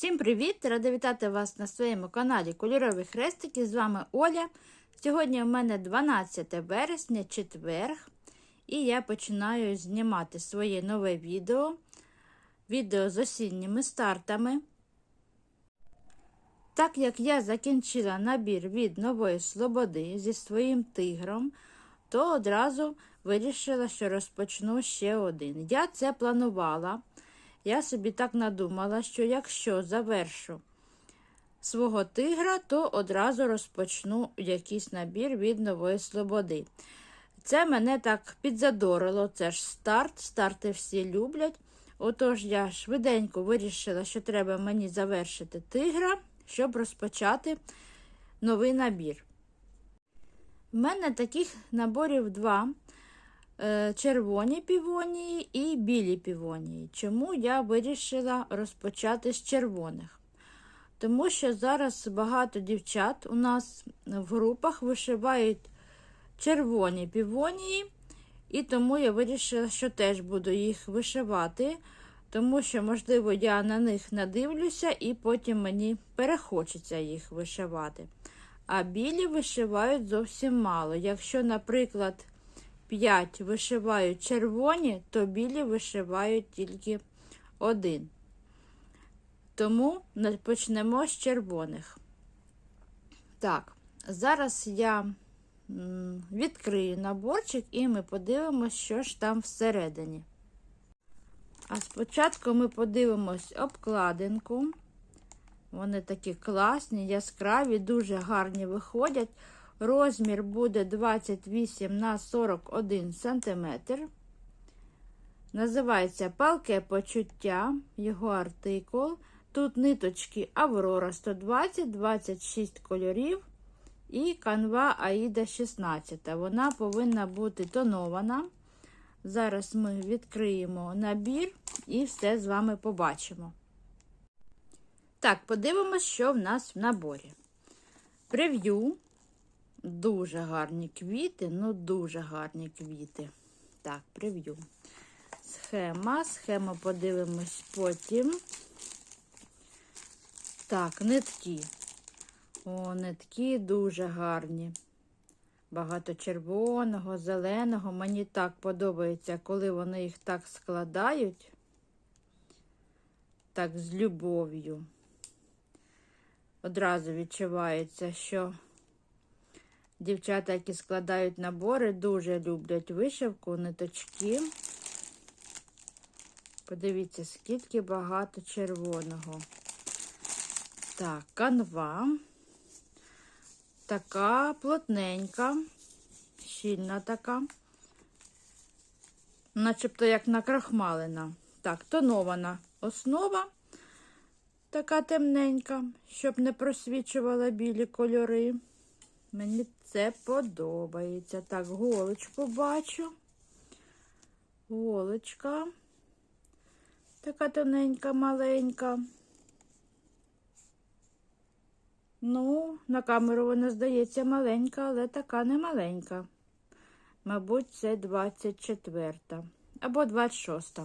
Всім привіт! Рада вітати вас на своєму каналі Кольорові Хрестики. З вами Оля. Сьогодні у мене 12 вересня, четверг, і я починаю знімати своє нове відео. Відео з осінніми стартами. Так як я закінчила набір від Нової Слободи зі своїм тигром, то одразу вирішила, що розпочну ще один. Я це планувала. Я собі так надумала, що якщо завершу свого тигра, то одразу розпочну якийсь набір від Нової Слободи. Це мене так підзадорило, це ж старт, старти всі люблять. Отож, я швиденько вирішила, що треба мені завершити тигра, щоб розпочати новий набір. У мене таких наборів два. Червоні півонії і білі півонії. Чому я вирішила розпочати з червоних? Тому що зараз багато дівчат у нас в групах вишивають червоні півонії, і тому я вирішила, що теж буду їх вишивати, тому що, можливо, я на них надивлюся, і потім мені перехочеться їх вишивати. А білі вишивають зовсім мало. Якщо, наприклад, 5 вишивають червоні, то білі вишивають тільки один. Тому почнемо з червоних. Так, зараз я відкрию наборчик і ми подивимося, що ж там всередині. А спочатку ми подивимось обкладинку. Вони такі класні, яскраві, дуже гарні виходять. Розмір буде 28 на 41 см. Називається палке почуття, його артикул. Тут ниточки Аврора 120, 26 кольорів і канва Аїда 16. Вона повинна бути тонована. Зараз ми відкриємо набір і все з вами побачимо. Так, подивимось, що в нас в наборі. Прев'ю. Дуже гарні квіти, ну дуже гарні квіти. Так, прев'ю. Схема, схему подивимось потім. Так, нитки. О, нитки дуже гарні. Багато червоного, зеленого. Мені так подобається, коли вони їх так складають. Так, з любов'ю. Одразу відчувається, що Дівчата, які складають набори, дуже люблять вишивку, ниточки. Подивіться, скільки багато червоного. Так, канва. Така плотненька, щільна така, начебто як накрахмалена. Так, тонована основа, така темненька, щоб не просвічувала білі кольори. Мені це подобається. Так, голочку бачу. Голочка. Така тоненька, маленька. Ну, на камеру вона здається маленька, але така не маленька. Мабуть, це 24 або 26.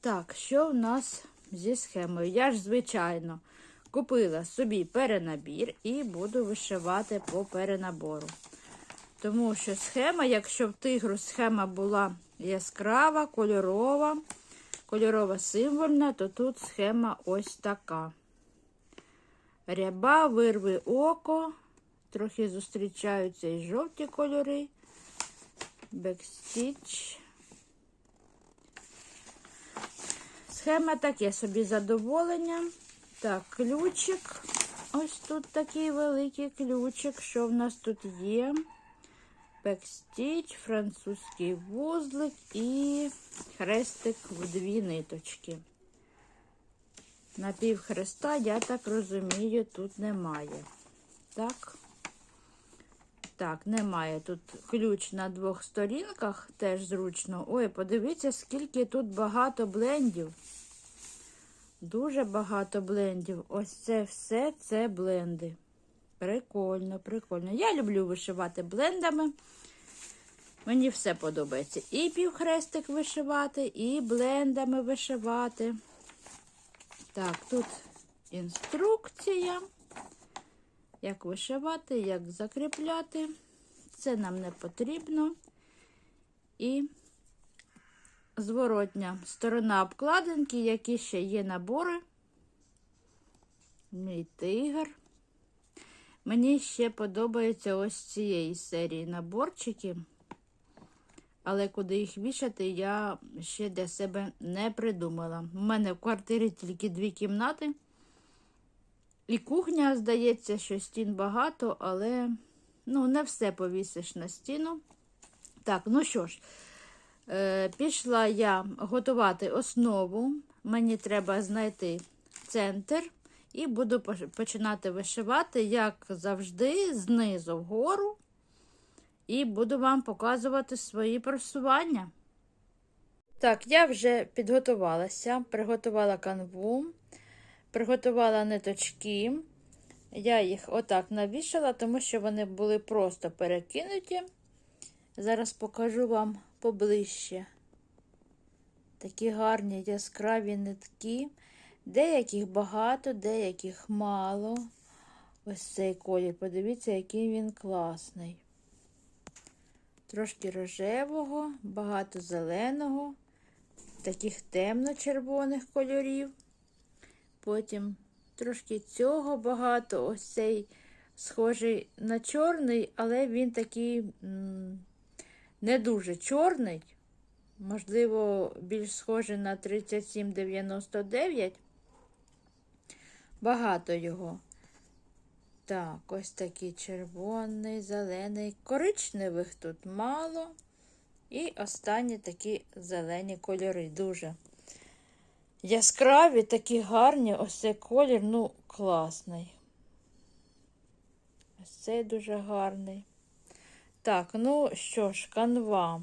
Так, що в нас зі схемою? Я ж, звичайно, Купила собі перенабір і буду вишивати по перенабору. Тому що схема, якщо в тигру схема була яскрава, кольорова, кольорова символьна, то тут схема ось така. Ряба, вирви око, трохи зустрічаються і жовті кольори, бекстіч. Схема таке собі задоволення. Так, ключик. Ось тут такий великий ключик. Що в нас тут є? Бекстіч, французький вузлик і хрестик в дві ниточки. На хреста, я так розумію, тут немає. Так, так, немає. Тут ключ на двох сторінках, теж зручно. Ой, подивіться, скільки тут багато блендів. Дуже багато блендів. Ось це все це бленди. Прикольно, прикольно. Я люблю вишивати блендами. Мені все подобається. І півхрестик вишивати, і блендами вишивати. Так, тут інструкція, як вишивати, як закріпляти. Це нам не потрібно. І зворотня сторона обкладинки, які ще є набори. Мій тигр. Мені ще подобаються ось цієї серії наборчики. Але куди їх вішати, я ще для себе не придумала. У мене в квартирі тільки дві кімнати. І кухня, здається, що стін багато, але ну, не все повісиш на стіну. Так, ну що ж, пішла я готувати основу. Мені треба знайти центр. І буду починати вишивати, як завжди, знизу вгору. І буду вам показувати свої просування. Так, я вже підготувалася, приготувала канву, приготувала ниточки. Я їх отак навішала, тому що вони були просто перекинуті. Зараз покажу вам поближче. Такі гарні яскраві нитки. Деяких багато, деяких мало. Ось цей колір. Подивіться, який він класний. Трошки рожевого, багато зеленого, таких темно-червоних кольорів. Потім трошки цього багато. Ось цей схожий на чорний, але він такий не дуже чорний. Можливо, більш схожий на 3799. Багато його. Так, ось такий червоний, зелений, коричневих тут мало. І останні такі зелені кольори. Дуже яскраві, такі гарні, ось цей колір, ну, класний. Ось цей дуже гарний. Так, ну що ж, канва.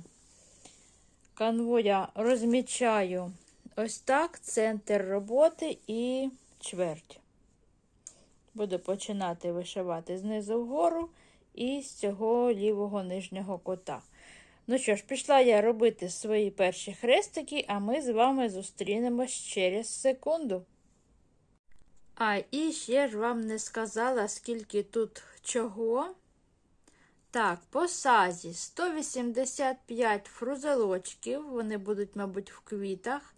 Канву я розмічаю ось так, центр роботи і чверть. Буду починати вишивати знизу вгору і з цього лівого нижнього кота. Ну що ж, пішла я робити свої перші хрестики, а ми з вами зустрінемось через секунду. А і ще ж вам не сказала, скільки тут чого. Так, по сазі 185 фрузелочків, вони будуть, мабуть, в квітах.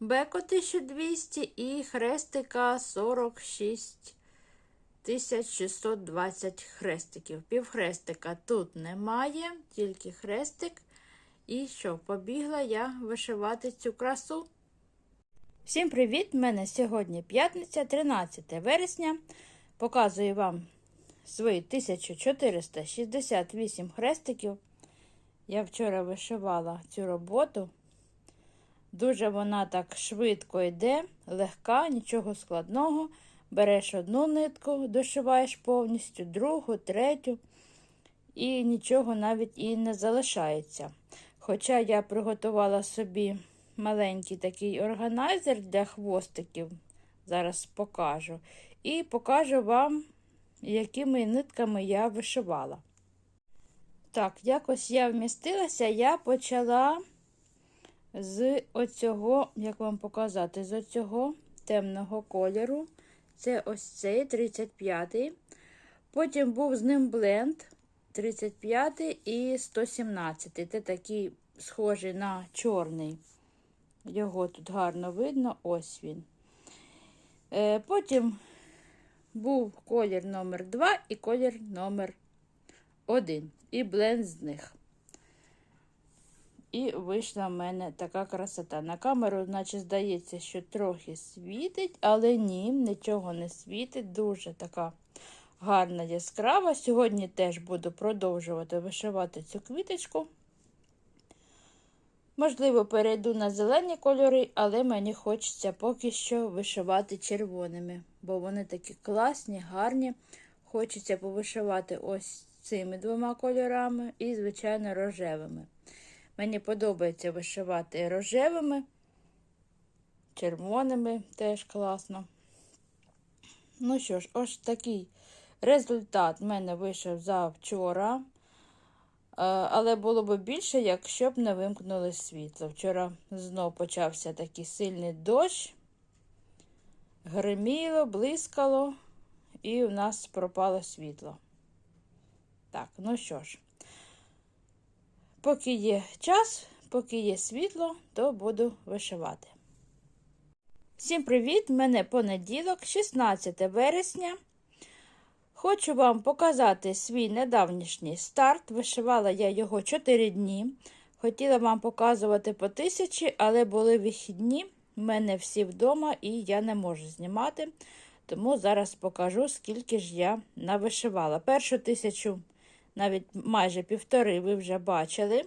Беко 1200 і хрестика 46 620 хрестиків. Півхрестика тут немає, тільки хрестик. І що, побігла я вишивати цю красу. Всім привіт! У мене сьогодні п'ятниця, 13 вересня. Показую вам свої 1468 хрестиків. Я вчора вишивала цю роботу. Дуже вона так швидко йде, легка, нічого складного. Береш одну нитку, дошиваєш повністю, другу, третю, і нічого навіть і не залишається. Хоча я приготувала собі маленький такий органайзер для хвостиків, зараз покажу. І покажу вам, якими нитками я вишивала. Так, якось я вмістилася, я почала з оцього, як вам показати, з оцього темного кольору. Це ось цей 35-й. Потім був з ним бленд 35 і 117. Це такий схожий на чорний. Його тут гарно видно, ось він. Е, Потім був колір номер 2 і колір номер 1. І бленд з них. І вийшла в мене така красота. На камеру, значить, здається, що трохи світить, але ні, нічого не світить. Дуже така гарна яскрава. Сьогодні теж буду продовжувати вишивати цю квіточку. Можливо, перейду на зелені кольори, але мені хочеться поки що вишивати червоними, бо вони такі класні, гарні. Хочеться повишивати ось цими двома кольорами і, звичайно, рожевими. Мені подобається вишивати рожевими, червоними теж класно. Ну що ж, ось такий результат в мене вийшов завчора. Е, але було б більше, якщо б не вимкнули світло. Вчора знов почався такий сильний дощ. гриміло, блискало, і у нас пропало світло. Так, ну що ж, поки є час, поки є світло, то буду вишивати. Всім привіт! Мене понеділок, 16 вересня. Хочу вам показати свій недавнішній старт. Вишивала я його 4 дні. Хотіла вам показувати по тисячі, але були вихідні. У мене всі вдома і я не можу знімати. Тому зараз покажу, скільки ж я навишивала. Першу тисячу, навіть майже півтори, ви вже бачили.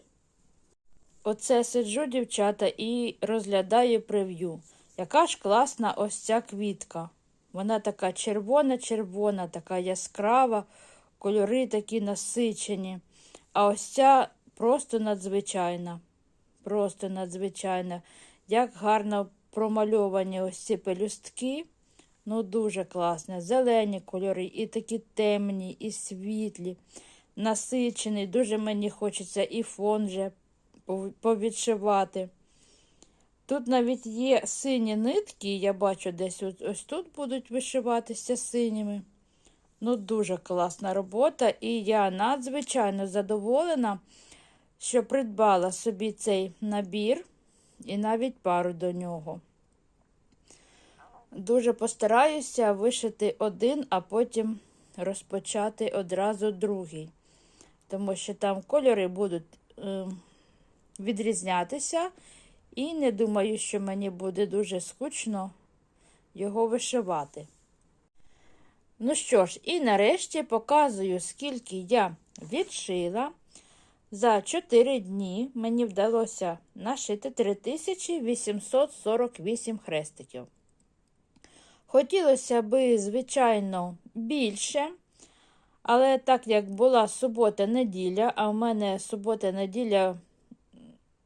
Оце сиджу, дівчата, і розглядаю прев'ю. Яка ж класна ось ця квітка. Вона така червона-червона, така яскрава, кольори такі насичені. А ось ця просто надзвичайна. Просто надзвичайна. Як гарно промальовані ось ці пелюстки. Ну, дуже класно. Зелені кольори, і такі темні, і світлі, насичені. Дуже мені хочеться і фон вже повідшивати. Тут навіть є сині нитки, я бачу, десь ось, тут будуть вишиватися синіми. Ну, дуже класна робота, і я надзвичайно задоволена, що придбала собі цей набір і навіть пару до нього. Дуже постараюся вишити один, а потім розпочати одразу другий, тому що там кольори будуть е, відрізнятися. І не думаю, що мені буде дуже скучно його вишивати. Ну що ж, і нарешті показую, скільки я відшила. За 4 дні мені вдалося нашити 3848 хрестиків. Хотілося би, звичайно, більше. Але так як була субота-неділя, а в мене субота-неділя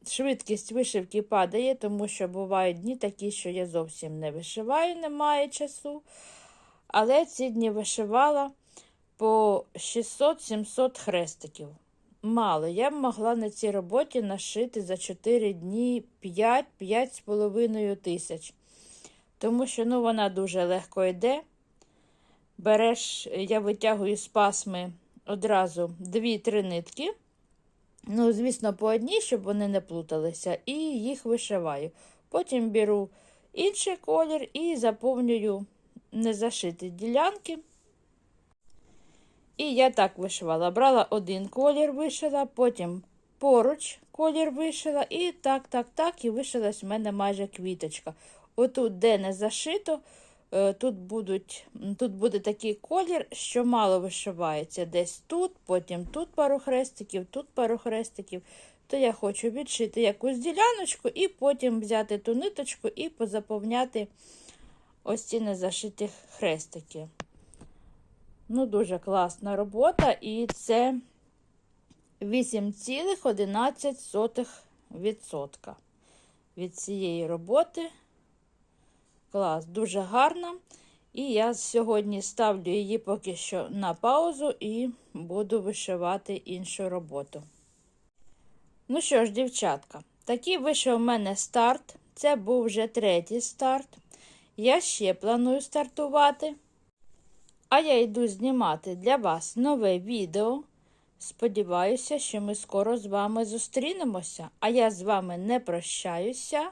швидкість вишивки падає, тому що бувають дні такі, що я зовсім не вишиваю, немає часу. Але ці дні вишивала по 600-700 хрестиків. Мало. Я б могла на цій роботі нашити за 4 дні 5-5,5 тисяч. Тому що ну, вона дуже легко йде. Береш, я витягую з пасми одразу 2-3 нитки. Ну, звісно, по одній, щоб вони не плуталися, і їх вишиваю. Потім беру інший колір і заповнюю незашиті ділянки. І я так вишивала. Брала один колір, вишила, потім поруч колір вишила, і так, так, так, і вишилась в мене майже квіточка. Отут, де не зашито, тут будуть, тут буде такий колір, що мало вишивається. Десь тут, потім тут пару хрестиків, тут пару хрестиків. То я хочу відшити якусь діляночку і потім взяти ту ниточку і позаповняти ось ці незашиті хрестики. Ну, дуже класна робота, і це 8,11% від цієї роботи. Клас, дуже гарна. І я сьогодні ставлю її поки що на паузу і буду вишивати іншу роботу. Ну що ж, дівчатка, такий вийшов у мене старт. Це був вже третій старт. Я ще планую стартувати. А я йду знімати для вас нове відео. Сподіваюся, що ми скоро з вами зустрінемося. А я з вами не прощаюся.